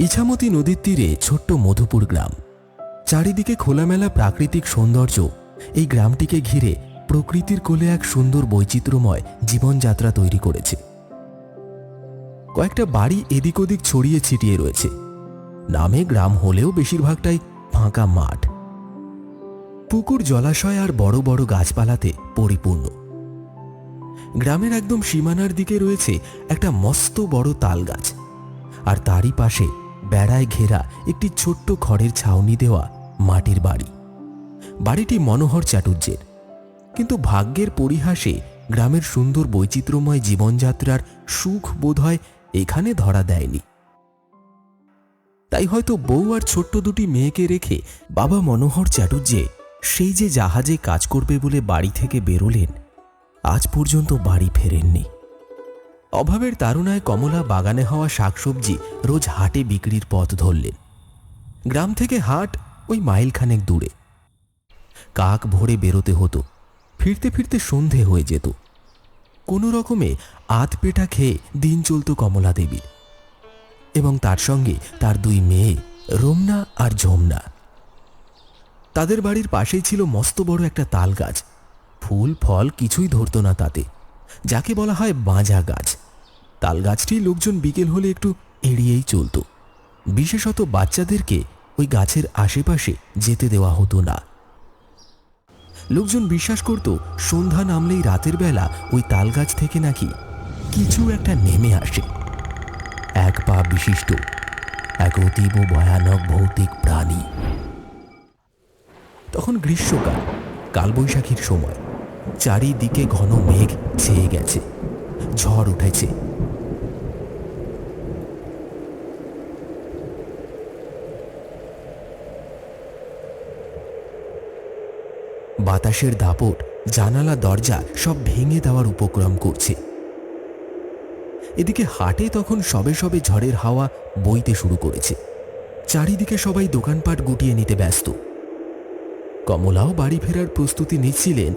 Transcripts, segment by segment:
ইছামতি নদীর তীরে ছোট্ট মধুপুর গ্রাম। চারিদিকে খোলামেলা প্রাকৃতিক সৌন্দর্য। এই গ্রামটিকে ঘিরে প্রকৃতির কোলে এক সুন্দর বৈচিত্র্যময় জীবনযাত্রা তৈরি করেছে। কয়েকটা বাড়ি এদিক ওদিক ছড়িয়ে ছিটিয়ে রয়েছে। নামে গ্রাম হলেও বেশিরভাগটাই ফাঁকা মাঠ। পুকুর জলাশয় আর বড় বড় গাছপালাতে পরিপূর্ণ। গ্রামের একদম সীমানার দিকে রয়েছে একটা মস্ত বড় তাল গাছ। আর তারই পাশে বেড়ায় ঘেরা একটি ছোট্ট খড়ের ছাউনি দেওয়া মাটির বাড়ি। বাড়িটি মনোহর চাটুর্যের কিন্তু ভাগ্যের পরিহাসে গ্রামের সুন্দর বৈচিত্র্যময় জীবনযাত্রার সুখ বোধহয় এখানে ধরা দেয়নি। তাই হয়তো বউ আর ছোট্ট দুটি মেয়েকে রেখে বাবা মনোহর চাটুর্যে সেই যে জাহাজে কাজ করবে বলে বাড়ি থেকে বেরোলেন, আজ পর্যন্ত বাড়ি ফেরেননি। অভাবের তারুণায় কমলা বাগানে হওয়া শাকসবজি রোজ হাটে বিক্রির পথ ধরলেন। গ্রাম থেকে হাট ওই মাইলখানেক দূরে। কাক ভোরে বেরোতে হতো, ফিরতে ফিরতে সন্ধে হয়ে যেত। কোনো রকমে আধ পেটা খেয়ে দিন চলত কমলা দেবীর। এবং তার সঙ্গে তার দুই মেয়ে, রমনা আর ঝোমনা। তাদের বাড়ির পাশেই ছিল মস্ত বড় একটা তাল গাছ। ফুল, ফল কিছুই ধরতো না তাতে, যাকে বলা হয় বাঁজা গাছ। তাল গাছটি লোকজন বিকেল হলে একটু এড়িয়েই চলতো। বিশেষত বাচ্চাদেরকে ওই গাছের আশেপাশে যেতে দেওয়া হতো না। লোকজন বিশ্বাস করত, সন্ধ্যা নামলেই রাতের বেলা ওই তাল গাছ থেকে নাকি কিছু একটা নেমে আসে। এক পা বিশিষ্ট, এক অতীব ভয়ানক ভৌতিক প্রাণী। তখন গ্রীষ্মকাল, কালবৈশাখীর সময়। চারিদিকে ঘন মেঘ ছেয়ে গেছে, ঝড় উঠেছে। বাতাসের দাপট, জানালা, দরজা সব ভেঙে দেওয়ার উপক্রম করছে। এদিকে হাটে তখন সবে সবে ঝড়ের হাওয়া বইতে শুরু করেছে। চারিদিকে সবাই দোকানপাট গুটিয়ে নিতে ব্যস্ত। কমলাও বাড়ি ফেরার প্রস্তুতি নিচ্ছিলেন,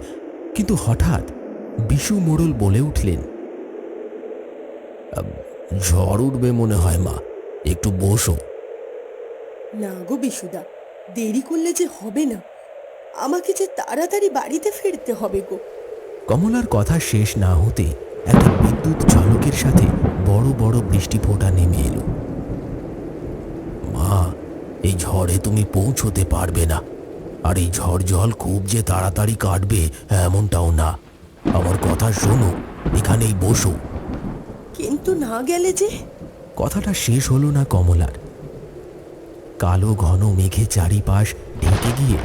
কিন্তু হঠাৎ বিশু মোড়ল বলে উঠলেন ঝড় উঠবে মনে হয় মা, একটু বসো। না গো বিশুদা, দেরি করলে যে হবে না। আমাকে যে তাড়াতাড়ি বাড়িতে ফিরতে হবে গো। কমলার কথা শেষ না হতে একটা বিদ্যুৎ ঝলকের সাথে বড় বড় বৃষ্টি ফোঁটা নেমে এলো। মা এই ঝড়ে তুমি পৌঁছতে পারবে না। আর এই ঝড় জল খুব যে তাড়াতাড়ি কাটবে এমনটাও না। আমার কথা শোনো এখানেই বসো। কিন্তু না গেলে যে? কথাটা শেষ হলো না কমলার। কালো ঘন মেঘে চারিপাশ ঢেকে গিয়ে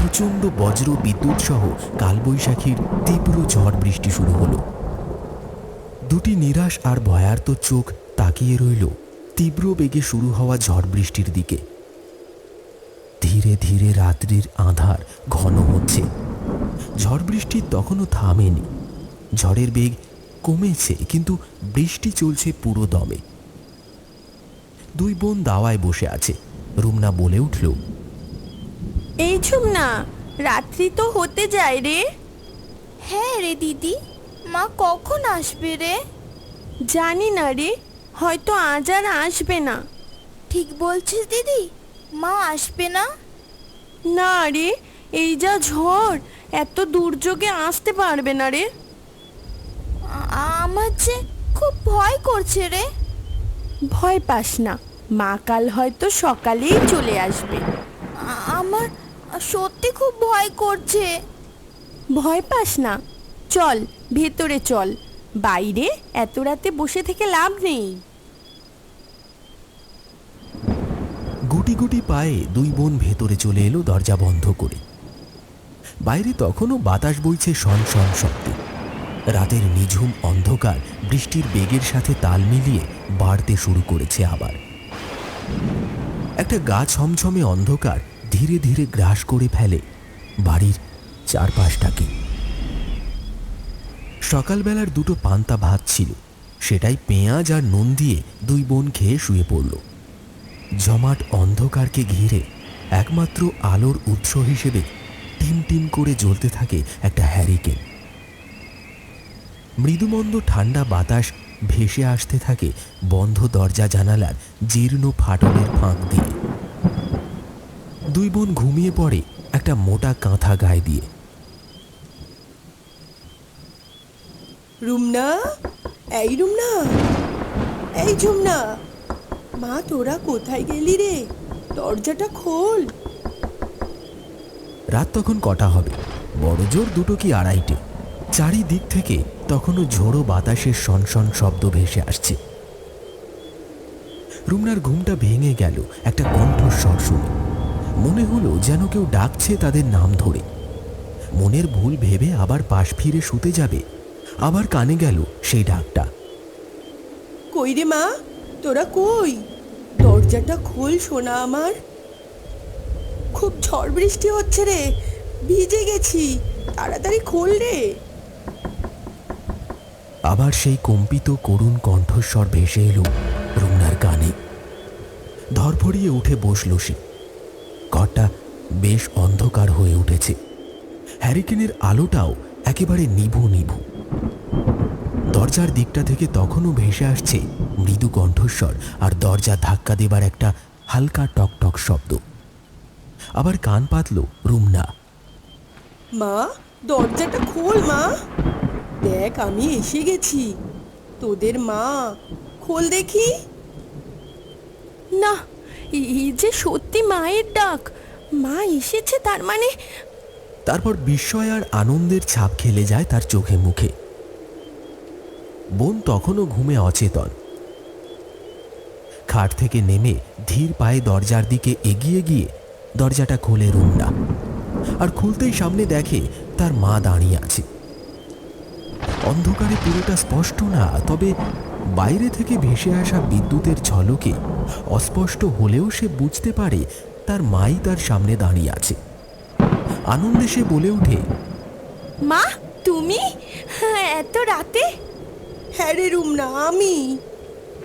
প্রচণ্ড বজ্র বিদ্যুৎ সহ কালবৈশাখীর তীব্র ঝড় বৃষ্টি শুরু হলো। দুটি নিরাশ আর ভয়ার্ত চোখ তাকিয়ে রইল তীব্র বেগে শুরু হওয়া ঝড় বৃষ্টির দিকে। ধীরে ধীরে রাত্রির আধার ঘন হচ্ছে। ঝড় বৃষ্টি তখনও থামেনি। ঝড়ের বেগ কমেছে, কিন্তু বৃষ্টি চলছে পুরো দমে। দুই বোন দাওয়ায় বসে আছে। রুমনা বলে উঠল এই না রাত্রি তো হতে যায় রে। হ্যাঁ রে দিদি মা কখন আসবে রে? জানি না রে হয়তো আজ আর আসবে না। ঠিক বলছিস দিদি মা আসবে না? না রে এই যা ঝড় এত দুর্যোগে আসতে পারবে না রে। আমার যে খুব ভয় করছে রে। ভয় পাস না মা কাল হয়তো সকালেই চলে আসবে। আমার সত্যি খুব ভয় করছে। ভয় পাস না। চল ভেতরে চল। বাইরে এত রাতে বসে থেকে লাভ নেই। গুটি গুটি পায়ে দুই বোন ভেতরে চলে এলো দরজা বন্ধ করে। বাইরে তখনও বাতাস বইছে শন শন শব্দে। রাতের নিঝুম অন্ধকার বৃষ্টির বেগের সাথে তাল মিলিয়ে বাড়তে শুরু করেছে আবার। একটা গা ছমছমে অন্ধকার ধীরে ধীরে গ্রাস করে ফেলে বাড়ির চারপাশটাকে। সকালবেলার দুটো পান্তা ভাত ছিল, সেটাই পেঁয়াজ আর নুন দিয়ে দুই বোন খেয়ে শুয়ে পড়ল। জমাট অন্ধকারকে ঘিরে একমাত্র আলোর উৎস হিসেবে টিম টিম করে জ্বলতে থাকে একটা হ্যারিকেন মৃদুমন্দ ঠান্ডা বাতাস ভেসে আসতে থাকে বন্ধ দরজা জানালার জীর্ণ ফাটলের ফাঁক দিয়ে। দুই বোন ঘুমিয়ে পড়ে একটা মোটা কাঁথা গায়ে দিয়ে। রুমনা? এই রুমনা? এই ঝুমনা। মা তোরা কোথায় গেলি রে? দরজাটা খোল। রাত তখন কটা হবে? বড় জোর দুটো কি আড়াইটে? চারিদিক থেকে তখনও ঝোড়ো বাতাসের সনসন শব্দ ভেসে আসছে। রুমনার ঘুমটা ভেঙে গেল একটা কণ্ঠস্বর শুনে। মনে হলো যেন কেউ ডাকছে তাদের নাম ধরে। মনের ভুল ভেবে আবার পাশ ফিরে শুতে যাবে। আবার কানে গেল সেই ডাকটা। কই রে মা? তোরা কই? দরজাটা খোল সোনা আমার। খুব ঝড় বৃষ্টি হচ্ছে রে। ভিজে গেছি। তাড়াতাড়ি খোল রে। আবার সেই কম্পিত করুণ কণ্ঠস্বর ভেসে এলো রুমনার কানে। ধরফড়িয়ে উঠে বসল সে। ঘরটা বেশ অন্ধকার হয়ে উঠেছে। হ্যারিকেনের আলোটাও একেবারে নিভু নিভু। দরজার দিকটা থেকে তখনও ভেসে আসছে মৃদু কণ্ঠস্বর আর দরজা ধাক্কা দেবার একটা হালকা টকটক শব্দ। আবার কান পাতল রুমনা। মা দরজাটা খোল মা। দেখ আমি এসে গেছি। তোদের মা খোল দেখি। না এই যে সত্যি মায়ের ডাক, মা এসেছে তার মানে? তারপর বিস্ময় আর আনন্দের ছাপ খেলে যায় তার চোখে মুখে। বোন তখনও ঘুমে অচেতন। খাট থেকে নেমে ধীর পায়ে দরজার দিকে এগিয়ে গিয়ে দরজাটা খোলে রুমনা আর খুলতেই সামনে দেখে তার মা দাঁড়িয়ে আছে। অন্ধকারে পুরোটা স্পষ্ট না, তবে বাইরে থেকে ভেসে আসা বিদ্যুতের ঝলকে অস্পষ্ট হলেও সে বুঝতে পারে তার মাই তার সামনে দাঁড়িয়ে আছে। আনন্দে সে বলে ওঠে মা তুমি? হ্যাঁ, এত রাতে? হ্যাঁ রে রুমনা আমি।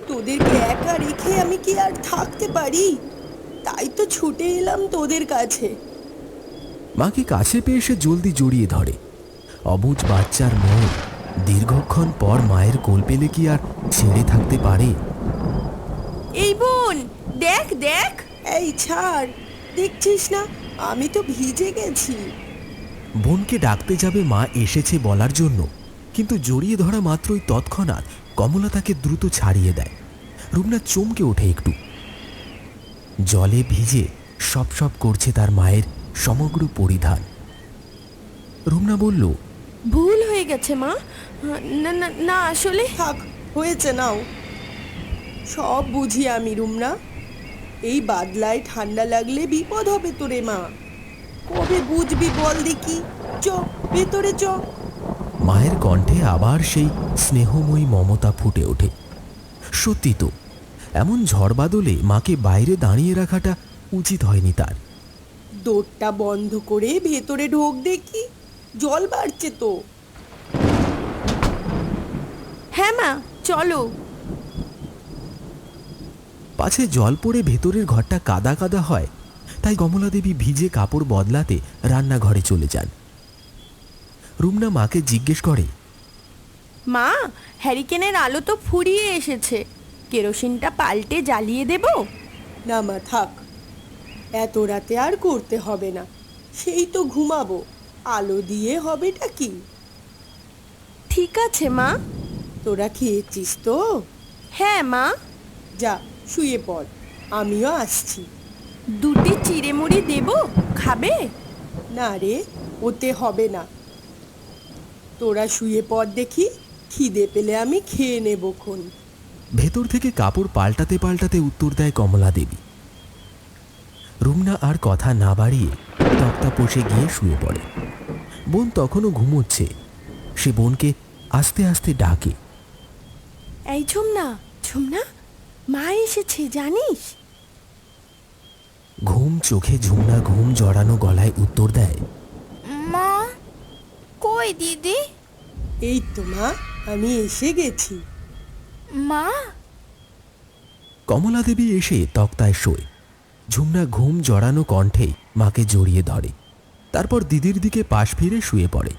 তোদেরকে একা রেখে আমি কি আর থাকতে পারি? তাই তো ছুটে এলাম তোদের কাছে। মাকে কাছে পেয়ে সে জলদি জড়িয়ে ধরে। অবুজ বাচ্চার মন দীর্ঘক্ষণ পর মায়ের কোল পেলে কি আর ছেড়ে থাকতে পারে? এই বোন দেখ দেখ। এই ছাড় দেখছিস না? আমি তো ভিজে গেছি। বোনকে ডাকতে যাবে মা এসেছে বলার জন্য কিন্তু জড়িয়ে ধরা মাত্রই তৎক্ষণাৎ কমলা তাকে দ্রুত ছাড়িয়ে দেয়। রুমনা চমকে ওঠে একটু। জলে ভিজে সপ সপ করছে তার মায়ের সমগ্র পরিধান। রুমনা বলল ভুল গেছে মা। না না না আসলে থাক হয়েছে নাও। সব বুঝি আমি রুমনা। এই বাদলায় ঠান্ডা লাগলে বিপদ হবে তোরে মা। কবে বুঝবি বল দেখি? চ ভেতরে চ। মায়ের কণ্ঠে আবার সেই স্নেহময়ী মমতা ফুটে ওঠে। সত্যি তো এমন ঝড় বাদলে মাকে বাইরে দাঁড়িয়ে রাখাটা উচিত হয়নি তার। দোরটা বন্ধ করে ভেতরে ঢোক দেখি। জল বাড়ছে তো। হ্যাঁ মা চলো। পাছে জল পড়ে ভেতরের ঘরটা কাদা কাদা হয় তাই কমলা দেবী ভিজে কাপড় বদলাতে রান্নাঘরে চলে যান। রুমনা মাকে জিজ্ঞেস করে মা হ্যারিকেনের আলো তো ফুরিয়ে এসেছে কেরোসিনটা পাল্টে জ্বালিয়ে দেব? না মা থাক। এত রাতে আর করতে হবে না সেই তো ঘুমাবো আলো দিয়ে হবেটা কি? ঠিক আছে মা। তোরা খেয়েছিস তো? হ্যাঁ মা। যা শুয়ে পড়। আমিও আসছি। দুটি চিড়েমুড়ি দেব খাবে? না রে ওতে হবে না। তোরা শুয়ে পড় দেখি খিদে পেলে আমি খেয়ে নেবক্ষণ ভেতর থেকে কাপড় পাল্টাতে পাল্টাতে উত্তর দেয় কমলা দেবী রুমনা আর কথা না বাড়িয়ে তক্তা পোষে গিয়ে শুয়ে পড়ে। বোন তখনও ঘুমোচ্ছে। সে বোনকে আস্তে আস্তে ডাকে। এই ঝুমনা ঝুমনা মা এসেছে জানিস? ঘুম চোখে ঝুমনা ঘুম জড়ানো গলায় উত্তর দেয় মা কই দিদি? এই তো মা আমি এসে গেছি। মা? কমলা দেবী এসে তক্তায় শোয় ঝুমনা ঘুম জড়ানো কণ্ঠে মাকে জড়িয়ে ধরে তারপর দিদির দিকে পাশ ফিরে শুয়ে পড়ে।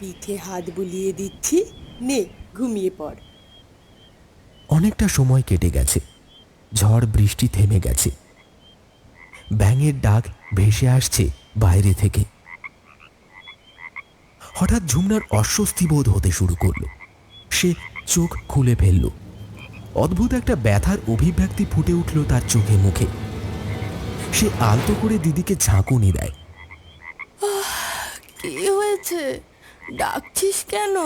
পিঠে হাত বুলিয়ে দিচ্ছি নে ঘুমিয়ে পড়। অনেকটা সময় কেটে গেছে। ঝড় বৃষ্টি থেমে গেছে। ব্যাঙের ডাক ভেসে আসছে বাইরে থেকে। হঠাৎ ঝুমনার অস্বস্তি বোধ হতে শুরু করল। সে চোখ খুলে ফেলল। অদ্ভুত একটা ব্যথার অভিব্যক্তি ফুটে উঠল তার চোখে মুখে। সে আলতো করে দিদিকে ঝাঁকুনি দেয়। কি হয়েছে? ডাকছিস কেন?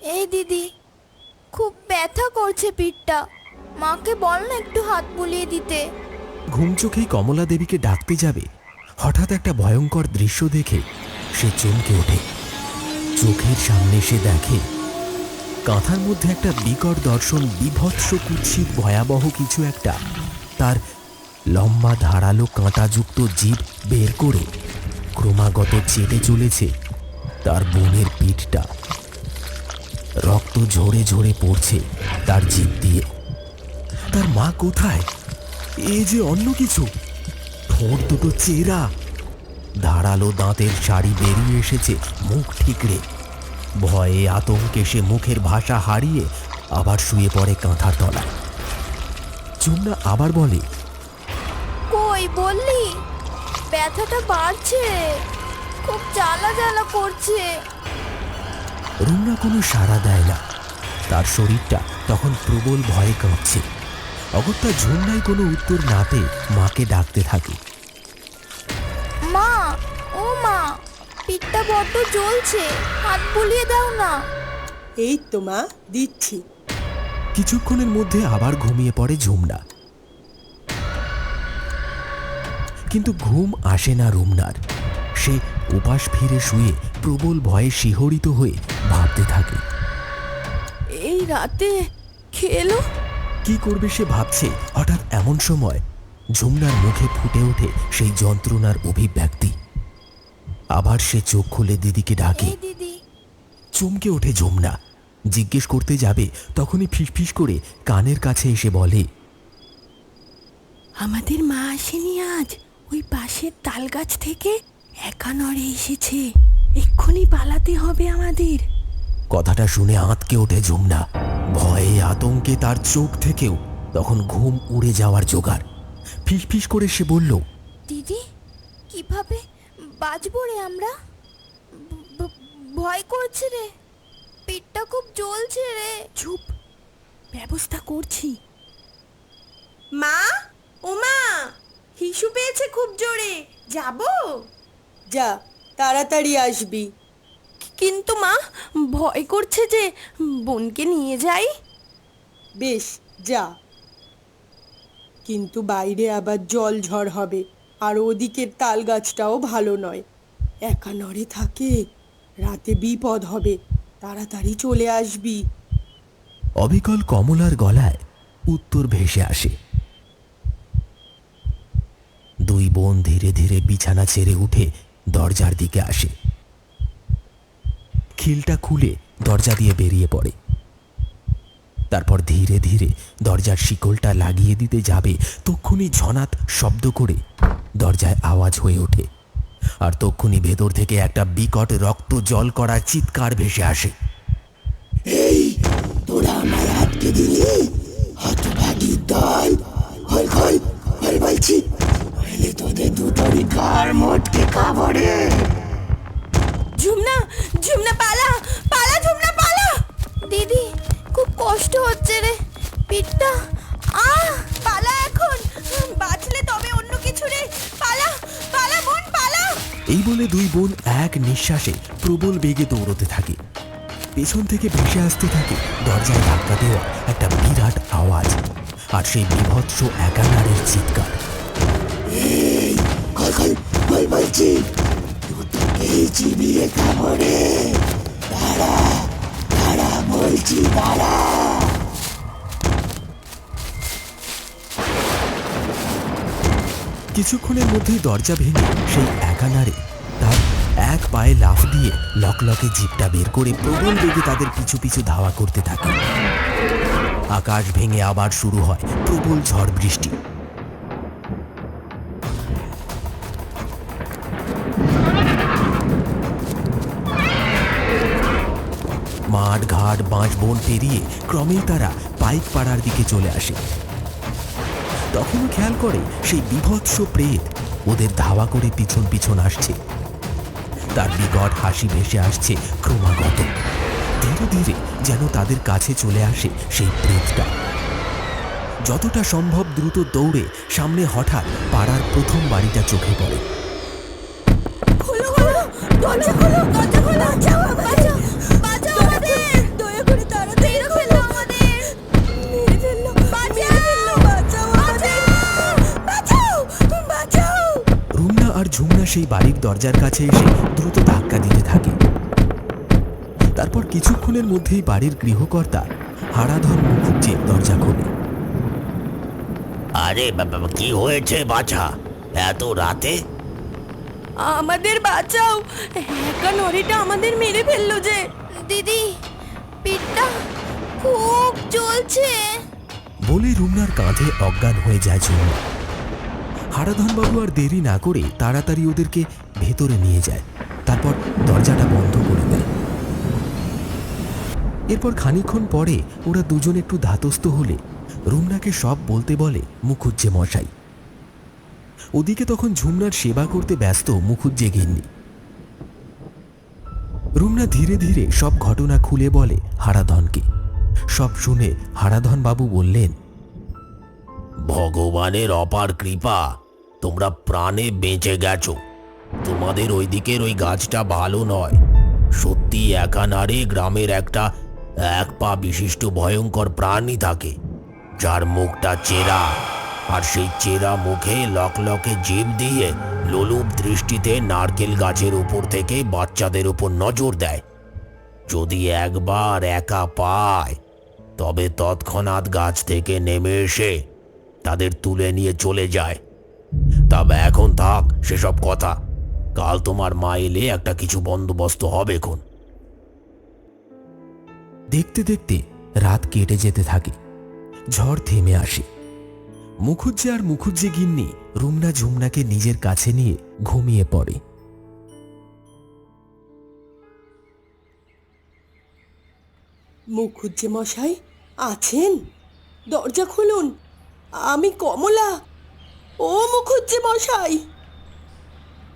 এই দিদি খুব ব্যথা করছে পিঠটা। মাকে বল না একটু হাত বুলিয়ে দিতে। ঘুম চোখেই কমলা দেবীকে ডাকতে যাবে। হঠাৎ একটা ভয়ঙ্কর দৃশ্য দেখে সে চমকে ওঠে। চোখের সামনে সে দেখে কাঁথার মধ্যে একটা বিকট দর্শন, বিভৎস কুৎসিত, ভয়াবহ কিছু একটা। তার লম্বা ধারালো কাঁটাযুক্ত জিভ বের করে ক্রমাগত চেটে চলেছে তার বোনের পিঠটা। রক্ত ঝরে ঝরে পড়ছে তার জিভ দিয়ে। তার মা কোথায়? এ যে অন্য কিছু। ঠোঁট দুটো চেরা। ধারালো দাঁতের শাড়ি বেরিয়ে এসেছে মুখ ঠিকরে। ভয়ে আতঙ্কে সে মুখের ভাষা হারিয়ে আবার শুয়ে পড়ে কাঁথার তলায়। চুমনা আবার বলে, কই বললি? ব্যথাটা বাড়ছে। খুব জ্বালা জ্বালা করছে। রুমনা কোনো সাড়া দেয় না। তার শরীরটা তখন প্রবল ভয়ে কাঁপছে। অগত্যা ঝুমনাই কোনো উত্তর না পেয়ে মাকে ডাকতে থাকে। মা ও মা পিঠটা বড্ড জ্বলছে হাত বুলিয়ে দাও না। এই তো মা দিচ্ছি। কিছুক্ষণের মধ্যে আবার ঘুমিয়ে পড়ে ঝুমনা। কিন্তু ঘুম আসে না রুমনার। সে উপাস ফিরে শুয়ে প্রবল ভয়ে শিহরিত হয়ে ভাবতে থাকে। এই রাতে খেলো? কি করবে সে ভাবছে? হঠাৎ এমন সময় ঝুমনার মুখে ফুটে ওঠে সেই যন্ত্রণার অভিব্যক্তি। আবার সে চোখ খুলে দিদিকে ডাকে। দিদি। চমকে ওঠে ঝুমনা জিজ্ঞেস করতে যাবে তখনই ফিসফিস করে কানের কাছে এসে বলে আমাদের মা আসেনি আজ। ওই পাশের তাল গাছ থেকে একা নড়ে এসেছে। এক্ষুনি পালাতে হবে আমাদের। কথাটা শুনে আঁতকে ওঠে ঝুমনা ভয়ে আতঙ্কে তার চোখ থেকেও তখন ঘুম উড়ে যাওয়ার জোগাড়। ফিসফিস করে সে বলল দিদি কীভাবে বাঁচবো রে আমরা? ভয় করছে রে। পেটটা খুব জ্বলছে রে। চুপ ব্যবস্থা করছি। মা ও মা হিসু পেয়েছে খুব জোরে। যাব? যা তাড়াতাড়ি আসবি। কিন্তু মা ভয় করছে যে বোনকে নিয়ে যাই। বেশ যা। কিন্তু বাইরে আবার জল ঝড় হবে আর ওদিকের তাল গাছটাও ভালো নয়। একা নড়ে থাকে রাতে বিপদ হবে তাড়াতাড়ি চলে আসবি। অবিকল কমলার গলায় উত্তর ভেসে আসে। দুই বোন ধীরে ধীরে বিছানা ছেড়ে উঠে দরজার দিকে আসে। খিলটা খুলে দরজা দিয়ে বেরিয়ে পড়ে। তারপর ধীরে ধীরে দরজার শিকলটা লাগিয়ে দিতে যাবে, তক্ষুনি ঝনাত শব্দ করে দরজায় আওয়াজ হয়ে ওঠে আর তক্ষুনি ভেতর থেকে একটা বিকট রক্ত জল করা চিৎকার ভেসে আসে। এই, তোরা আমার হাতকে দিলি? হতভাগী দল খোল খোল খোল বলছি তোদের ঘর মোটকে কাবড়ে ঝুমনা ঝুমনা পালা পালা ঝুমনা, পালা। দিদি, খুব কষ্ট হচ্ছে রে। পিঠটা, আ, পালা এখন। বাঁচলে তবে অন্য কিছু রে। পালা পালা বোন, পালা। এই বলে দুই বোন এক নিঃশ্বাসে প্রবল বেগে দৌড়তে থাকে। পেছন থেকে ভেসে আসতে থাকে দরজায় ধাক্কা দেওয়া একটা বিরাট আওয়াজ। আর সেই বিভৎস একানারের চিৎকার। চিবিয়ে কামড়ে দাঁড়া দাঁড়া বলছি, দাঁড়া। কিছুক্ষণের মধ্যেই দরজা ভেঙে সেই একানারে তার এক পায়ে লাফ দিয়ে লকলকে জিপটা বের করে প্রবল বেগে তাদের পিছু পিছু ধাওয়া করতে থাকে। আকাশ ভেঙে আবার শুরু হয় প্রবল ঝড় বৃষ্টি। মাঠ, ঘাট, বাঁশ, বন পেরিয়ে ক্রমেই তারা পাইক পাড়ার দিকে চলে আসে। তখনও খেয়াল করে সেই বিভৎস প্রেত ওদের ধাওয়া করে পিছন পিছন আসছে। তার বিকট হাসি ভেসে আসছে ক্রমাগত। ধীরে ধীরে যেন তাদের কাছে চলে আসে সেই প্রেতটা। যতটা সম্ভব দ্রুত দৌড়ে সামনে হঠাৎ পাড়ার প্রথম বাড়িটা চোখে পড়ে। ঝুমনা সেই বাড়ির দরজার কাছে এসে দ্রুত ধাক্কা দিতে থাকে। তারপর কিছুক্ষণের মধ্যেই বাড়ির গৃহকর্তা হারাধর মুখুজ্জে দরজা খোলে। আরে বাবা কি হয়েছে বাছা? এত রাতে? আমাদের বাঁচাও! একা নড়িটা আমাদের মেরে ফেলল যে। দিদি পিঠটা খুব জ্বলছে। বলে রুমনার কাঁধে অজ্ঞান হয়ে যায় ঝুমনা। হারাধনবাবু আর দেরি না করে তাড়াতাড়ি ওদেরকে ভেতরে নিয়ে যায়। তারপর দরজাটা বন্ধ করে দেয়। এরপর খানিকক্ষণ পরে ওরা দুজন একটু ধাতস্থ হলে রুমনাকে সব বলতে বলে মুখুজ্জে মশাই। ওদিকে তখন ঝুমনার সেবা করতে ব্যস্ত মুখুজ্জে গিন্নি। রুমনা ধীরে ধীরে সব ঘটনা খুলে বলে হারাধনকে। সব শুনে হারাধন বাবু বললেন ভগবানের অপার কৃপা। তোমরা প্রাণে বেঁচে গেছো। তোমাদের ওই দিকের ওই গাছটা ভালো নয়। সত্যি একানারে গ্রামের একটা, এক পা বিশিষ্ট ভয়ঙ্কর প্রাণী থাকে। যার মুখটা চেরা, আর সেই চেরা মুখে লকলকে জিভ দিয়ে লোলুপ দৃষ্টিতে নারকেল গাছের উপর থেকে বাচ্চাদের উপর নজর দেয়। যদি একবার একা পায়, তবে তৎক্ষণাৎ গাছ থেকে নেমে এসে তাদের তুলে নিয়ে চলে যায়। তবে এখন থাক সেসব কথা। কাল তোমার মা এলে একটা কিছু বন্দোবস্ত হবে এখন। দেখতে দেখতে রাত কেটে যেতে থাকে। ঝড় থেমে আসে। মুখুজ্জে আর মুখুজ্জে গিন্নি রুমনা ঝুমনাকে নিজের কাছে নিয়ে ঘুমিয়ে পড়ে। মুখুজ্জে মশাই আছেন? দরজা খুলুন। আমি কমলা। ও মুখুজ্জে মশাই।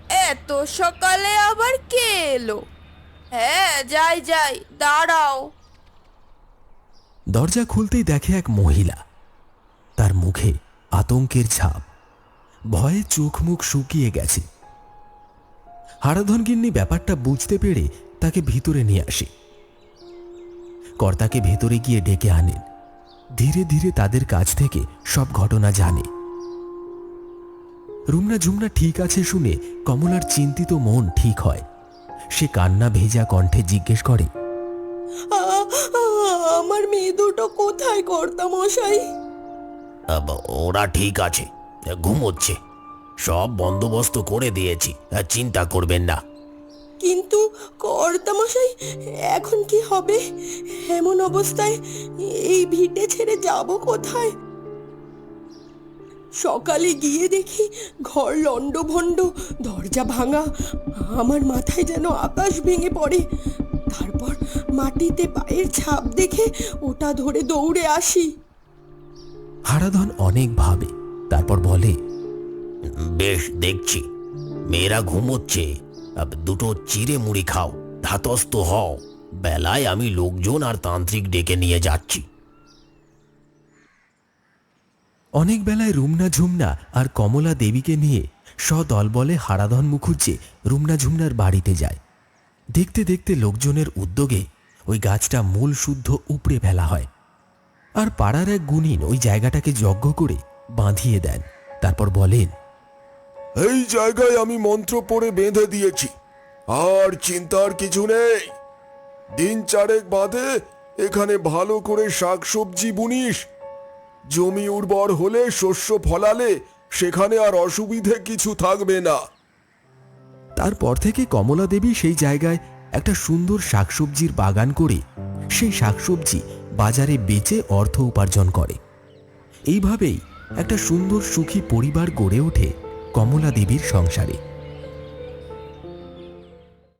এত সকালে আবার কে এলো? হ্যাঁ যাই যাই দাঁড়াও। দরজা খুলতেই দেখে এক মহিলা। তার মুখে আতঙ্কের ছাপ। ভয়ে চোখ মুখ শুকিয়ে গেছে। হারাধন গিন্নি ব্যাপারটা বুঝতে পেরে তাকে ভিতরে নিয়ে আসে। কর্তাকে ভেতরে গিয়ে ডেকে আনেন। ধীরে ধীরে তাদের কাছ থেকে সব ঘটনা জানে। রুমনা ঝুমনা ঠিক আছে শুনে কমলার চিন্তিত মন ঠিক হয়। সে কান্না ভেজা কণ্ঠে জিজ্ঞেস করে আমার মেয়ে দুটো কোথায় কর্তা মশাই ওরা ঠিক আছে ঘুমোচ্ছে। সব বন্দোবস্ত করে দিয়েছি চিন্তা করবেন না। কিন্তু কর্তা মশাই এখন কি হবে? এমন অবস্থায় এই ভিটে ছেড়ে যাব কোথায়? সকালে গিয়ে দেখি ঘর লণ্ডভণ্ড দরজা ভাঙা আমার মাথায় যেন আকাশ ভেঙে পড়ে। তারপর মাটিতে পায়ের ছাপ দেখে ওটা ধরে দৌড়ে আসি। হারাধন অনেক ভাবে তারপর বলে বেশ দেখছি মেয়েরা ঘুমোচ্ছে। দুটো চিড়ে মুড়ি খাও ধাতস্থ হও বেলায় আমি লোকজন আর তান্ত্রিক ডেকে নিয়ে যাচ্ছি অনেক বেলায় রুমনা ঝুমনা আর কমলা দেবীকে নিয়ে সদল বলে হারাধন মুখুজ্জে রুমনা ঝুমনার বাড়িতে যায় দেখতে দেখতে লোকজনের উদ্যোগে ওই গাছটা মূল শুদ্ধ উপড়ে ফেলা হয়। আর পাড়ার এক গুণিন ওই জায়গাটাকে যজ্ঞ করে বাঁধিয়ে দেন। তারপর বলেন এই জায়গায় আমি মন্ত্র পড়ে বেঁধে দিয়েছি। আর চিন্তার কিছু নেই। দিন চারেক বাদে এখানে ভালো করে শাকসবজি বুনিস। জমি উর্বর হলে শস্য ফলালে সেখানে আর অসুবিধে কিছু থাকবে না। তারপর থেকে কমলা দেবী সেই জায়গায় একটা সুন্দর শাকসবজির বাগান করে সেই শাকসবজি বাজারে বেচে অর্থ উপার্জন করে। এইভাবেই একটা সুন্দর সুখী পরিবার গড়ে ওঠে কমলা দেবীর সংসারে।